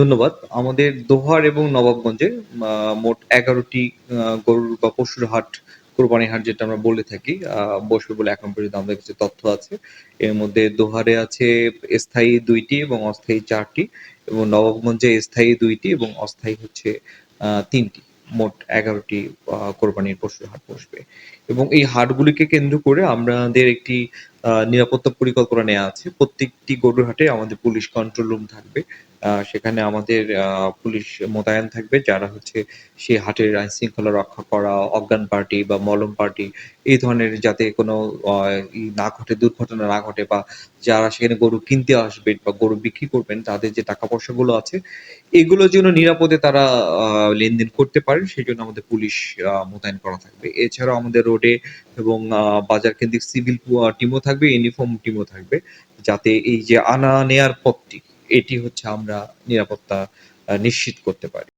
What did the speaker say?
ধন্যবাদ। আমাদের দোহার এবং নবাবগঞ্জে মোট এগারোটি গরুর বা পশুর হাট, কোরবানির হাট যেটা আমরা বলে থাকি বসবে বলে এখন পর্যন্ত আমাদের কিছু তথ্য আছে। এর মধ্যে দোহারে আছে স্থায়ী দুইটি এবং অস্থায়ী চারটি এবং নবাবগঞ্জে স্থায়ী দুইটি এবং অস্থায়ী হচ্ছে আ ৩ টি। মোট ১১ টি কোরবানির পশুর হাট বসবে। এবং এই হাটগুলিকে কেন্দ্র করে আমাদের একটি নিরাপত্তা পরিকল্পনা নেওয়া আছে। প্রত্যেকটি গরুর হাটে আমাদের পুলিশ কন্ট্রোল রুম থাকবে। সেখানে আমাদের পুলিশ মোতায়েন থাকবে যারা হচ্ছে সেই হাটের আইন-শৃঙ্খলা রক্ষা করা, অজ্ঞান পার্টি বা মলম পার্টি এই ধরনের যাতে কোনো না ঘটে, দুর্ঘটনা না ঘটে বা যারা সেখানে গরু কিনতে আসবে বা গরু বিক্রি করবেন তাদের যে টাকা পয়সাগুলো আছে, এগুলো যেন নিরাপদে তারা লেনদেন করতে পারে সেই জন্য আমাদের পুলিশ মোতায়েন করা থাকবে। এছাড়াও আমাদের রোডে এবং বাজার কেন্দ্রিক সিভিল টিমও থাকবে, ইউনিফর্ম টিমও থাকবে। যাতে এই যে আনা নেয়ার পথটি, এটি হচ্ছে আমরা নিরাপত্তা নিশ্চিত করতে পারি।